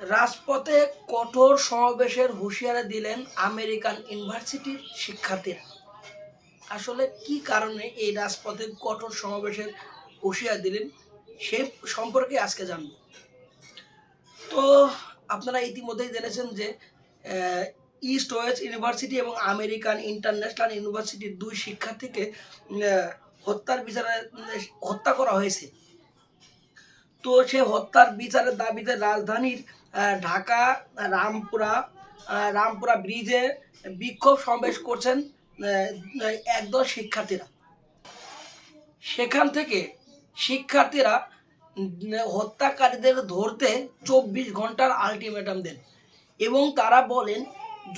রাজপথে কঠোর সমাবেশের হুঁশিয়ারি দিলেন আমেরিকান ইউনিভার্সিটির শিক্ষার্থীরা। আসলে কি কারণে এই রাজপথে কঠোর সমাবেশের হুঁশিয়ারি দিলেন সে সম্পর্কে আজকে জানব। তো আপনারা ইতিমধ্যেই জেনেছেন যে ইস্ট ওয়েস্ট ইউনিভার্সিটি এবং আমেরিকান ইন্টারন্যাশনাল ইউনিভার্সিটির দুই শিক্ষার্থীকে হত্যার বিচারে, হত্যা করা হয়েছে। তো সে হত্যার বিচারের দাবিতে রাজধানীর ঢাকা, রামপুরা রামপুরা ব্রিজে বিক্ষোভ সমাবেশ করছেন একদল শিক্ষার্থীরা। সেখান থেকে শিক্ষার্থীরা হত্যাকারীদের ধরতে চব্বিশ ঘণ্টার আলটিমেটাম দেন এবং তারা বলেন,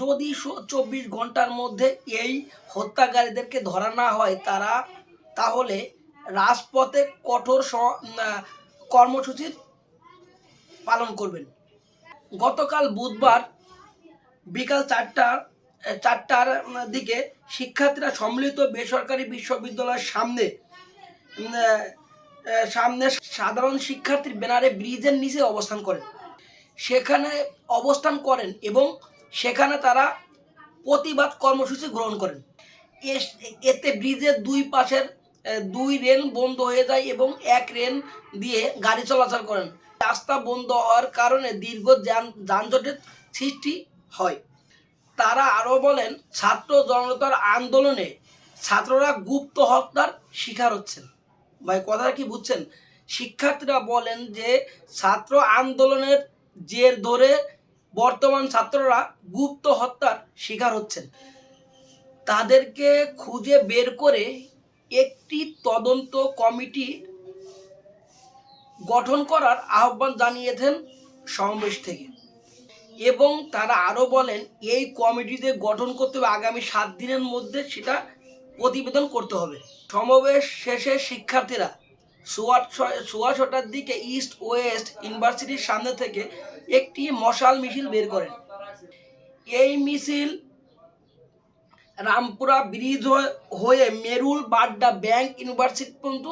যদি চব্বিশ ঘণ্টার মধ্যে এই হত্যাকারীদেরকে ধরা না হয়, তারা তাহলে রাজপথে কঠোর কর্মসূচির পালন করবেন। গতকাল বুধবার বিকাল চারটার চারটার দিকে শিক্ষার্থীরা সম্মিলিত বেসরকারি বিশ্ববিদ্যালয়ের সামনে সামনে সাধারণ শিক্ষার্থীর ব্যানারে ব্রিজের নিচে অবস্থান করেন। সেখানে অবস্থান করেন এবং সেখানে তারা প্রতিবাদ কর্মসূচি গ্রহণ করেন। এতে ব্রিজের দুই পাশের দুই রেল বন্ধ হয়ে যায় এবং এক রেল দিয়ে গাড়ি চলাচল করেন। রাস্তা বন্ধ হওয়ার কারণে দীর্ঘ যান যানজটের সৃষ্টি হয়। তারা আরও বলেন, ছাত্র জনতার আন্দোলনে ছাত্ররা গুপ্ত হত্যার শিকার হচ্ছেন। ভাই, কথাটা কি বুঝছেন? শিক্ষার্থীরা বলেন যে, ছাত্র আন্দোলনের জের ধরে বর্তমান ছাত্ররা গুপ্ত হত্যার শিকার হচ্ছেন। তাদেরকে খুঁজে বের করে একটি তদন্ত কমিটি গঠন করার আহ্বান জানিয়েছেন সমাবেশ থেকে। এবং তারা আরও বলেন, এই কমিটিতে গঠন করতে হবে আগামী সাত দিনের মধ্যে সেটা প্রতিবেদন করতে হবে। সমাবেশ শেষে শিক্ষার্থীরা সোয়া ছটার দিকে ইস্ট ওয়েস্ট ইউনিভার্সিটির সামনে থেকে একটি মশাল মিছিল বের করেন। এই মিছিল রামপুরা ব্রিজ হয়ে মেরুল বাড্ডা ব্যাংক ইউনিভার্সিটি পর্যন্ত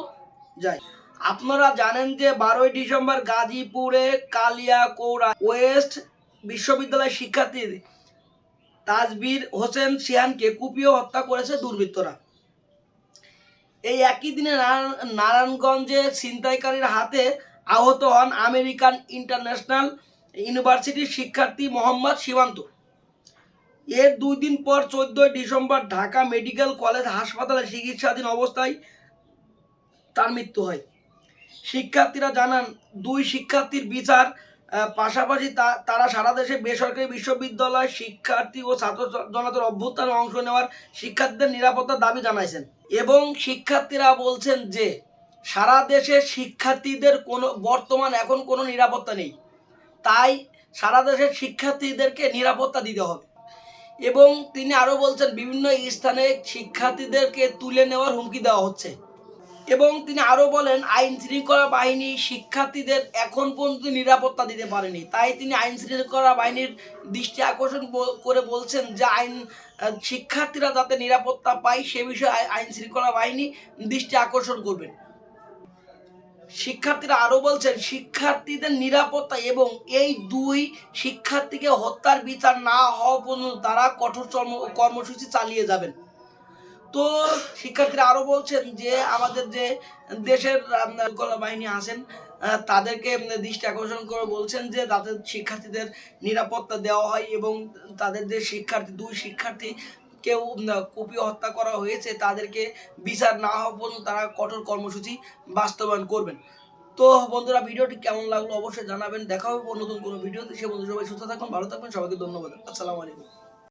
যায়। আপনারা জানেন যে বারোই ডিসেম্বর গাজীপুরে কালিয়াকৌড়া ওয়েস্ট বিশ্ববিদ্যালয়ের শিক্ষার্থী তাজবীর হোসেন সিয়ানকে কুপিয়ে হত্যা করেছে দুর্বৃত্তরা। এই একই দিনে নারায়ণ- নারায়ণগঞ্জে ছিনতাইকারীর হাতে আহত হন আমেরিকান ইন্টারন্যাশনাল ইউনিভার্সিটির শিক্ষার্থী মোহাম্মদ সীমান্ত। এর দুই দিন পর চোদ্দই ডিসেম্বর ঢাকা মেডিকেল কলেজ হাসপাতালে চিকিৎসাধীন অবস্থায় তার মৃত্যু হয়। শিক্ষার্থীরা জানান, দুই শিক্ষার্থীর বিচার পাশাপাশি তারা সারা দেশে বেসরকারি বিশ্ববিদ্যালয় শিক্ষার্থী ও ছাত্র জনতার অভ্যুত্থানে অংশ নেওয়ার শিক্ষার্থীদের নিরাপত্তার দাবি জানাইছেন। এবং শিক্ষার্থীরা বলছেন যে, সারা দেশে শিক্ষার্থীদের কোনো, বর্তমান এখন কোনো নিরাপত্তা নেই। তাই সারা দেশের শিক্ষার্থীদেরকে নিরাপত্তা দিতে হবে। এবং তিনি আরও বলছেন, বিভিন্ন স্থানে শিক্ষার্থীদেরকে তুলে নেওয়ার হুমকি দেওয়া হচ্ছে। এবং তিনি আরও বলেন, আইন শৃঙ্খলা বাহিনী শিক্ষার্থীদের এখন পর্যন্ত নিরাপত্তা দিতে পারেনি। তাই তিনি আইন শৃঙ্খলা বাহিনীর দৃষ্টি আকর্ষণ করে বলছেন যে আইন শিক্ষার্থীরা যাতে নিরাপত্তা পায় সে বিষয়ে আইন শৃঙ্খলা বাহিনী দৃষ্টি আকর্ষণ করবেন। শিক্ষার্থীরা আরও বলছেন, শিক্ষার্থীদের নিরাপত্তা এবং এই দুই শিক্ষার্থীকে হত্যার বিচার না হওয়া পর্যন্ত তারা কঠোর কর্মসূচি চালিয়ে যাবেন। তো শিক্ষার্থীরা আরও বলছেন যে আমাদের যে দেশের বাহিনী আছেন তাদেরকে দৃষ্টি আকর্ষণ করে বলছেন যে তাদের শিক্ষার্থীদের নিরাপত্তা দেওয়া হয় এবং তাদের যে শিক্ষার্থী, দুই শিক্ষার্থী কেউ কুপিয়ে হত্যা করা হয়েছে, তাদেরকে বিচার না হওয়া পর্যন্ত তারা কঠোর কর্মসূচি বাস্তবায়ন করবেন। তো বন্ধুরা, ভিডিওটি কেমন লাগল অবশ্যই জানাবেন। দেখা হবে নতুন কোনো ভিডিওতে। সে বন্ধু সবাই সুস্থ থাকুন, ভালো থাকবেন সবাইকে ধন্যবাদ। আসসালামু আলাইকুম।